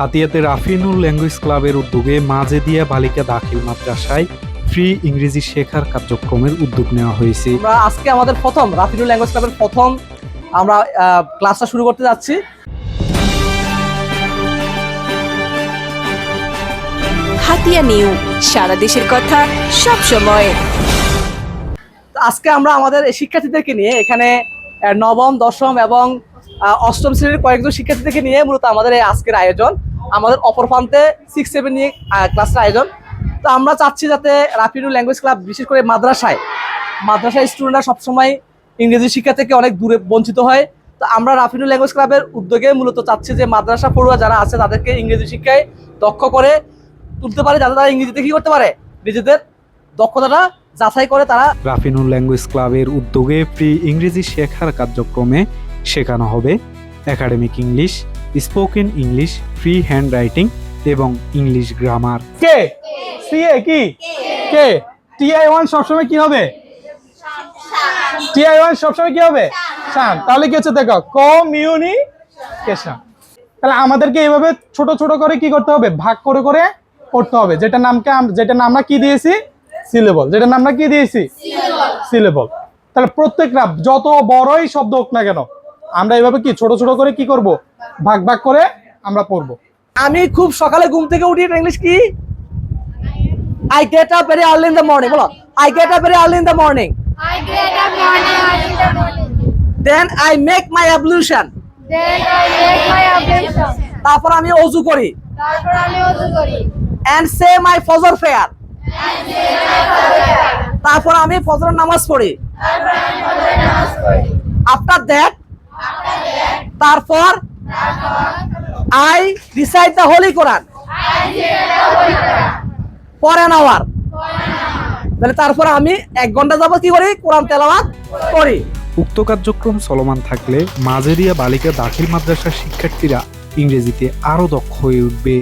হাতিয়াতে রাফিনুল language ক্লাবের উদ্যোগে মাঝেদিয়া বালিকা দাখিল মাদ্রাসায় ফ্রি ইংরেজি শেখার কার্যক্রমের উদ্যোগ নেওয়া হয়েছে। আমরা আজকে আমাদের প্রথম রাফিনুল ল্যাঙ্গুয়েজ ক্লাবের প্রথম আমরা ক্লাসটা শুরু করতে যাচ্ছি। হাতিয়া নিউ সারা দেশের কথা সব সময়। তো আজকে আমরা আমাদের এই শিক্ষার্থীদেরকে নিয়ে এখানে নবম দশম এবং অষ্টম শ্রেণির কয়েকজন শিক্ষার্থীদেরকে নিয়ে মূলত আমাদের এই আজকের আয়োজন। আমাদের অপর প্রান্তে সিক্স সেভেন নিয়ে ক্লাসের আয়োজন। তো আমরা চাচ্ছি যাতে রাফিনুল ল্যাঙ্গুয়েজ ক্লাব বিশেষ করে মাদ্রাসায় মাদ্রাসায় স্টুডেন্টরা সবসময় ইংরেজি শিক্ষা থেকে অনেক দূরে বঞ্চিত হয়। তো আমরা রাফিনুল ল্যাঙ্গুয়েজ ক্লাবের উদ্যোগে মূলত চাচ্ছি যে মাদ্রাসা পড়ুয়া যারা আছে, তাদেরকে ইংরেজি শিক্ষায় দক্ষ করে তুলতে পারে, যাতে তারা ইংরেজিতে কী করতে পারে? নিজেদের দক্ষতাটা যাচাই করে তারা রাফিনুল ল্যাঙ্গুয়েজ ক্লাবের উদ্যোগে ফ্রি ইংরেজি শেখার কার্যক্রমে শেখানো হবে। Academic English spoken English free handwriting এবং ইংলিশ গ্রামার। কে? সিএ কি? কে? টিআই ওয়ান সবসময় কি হবে? টিআই ওয়ান সবসময় কি হবে? শান তাহলে কি হচ্ছে দেখো কমিউনিকেশন। তাহলে আমাদেরকে এইভাবে ছোট ছোট করে কি করতে হবে? ভাগ করে করে করতে হবে। যেটা নামকে যেটা নাম আমরা কি দিয়েছি? সিলেবল। যেটা নাম আমরা কি দিয়েছি? সিলেবল। তাহলে প্রত্যেকটা যত বড়ই শব্দ হোক না কেন আমরা এভাবে কি ছোট ছোট করে কি করব? ভাগ ভাগ করে আমরা পড়ব। আমি খুব সকালে ঘুম থেকে উঠি ইংলিশ কি? I get up very early in the morning বলো। I get up very early in the morning I get up morning early in the morning. Then I make my ablution Then I make my ablution. তারপর আমি অজু করি। তারপর আমি ওযু করি। And say my Fajr fair তারপর আমি ফজরের নামাজ পড়ি। আফটার দ্যাট তারপর I recite the Holy Quran for hour তাহলে তারপর আমি এক ঘণ্টা যাব কি করি? কোরআন তেলাওয়াত করি। উক্ত কার্যক্রম চলমান থাকলে মাঝেরিয়া বালিকা দাখিল মাদ্রাসার শিক্ষার্থীরা ইংরেজিতে আরও দক্ষ হয়ে উঠবে।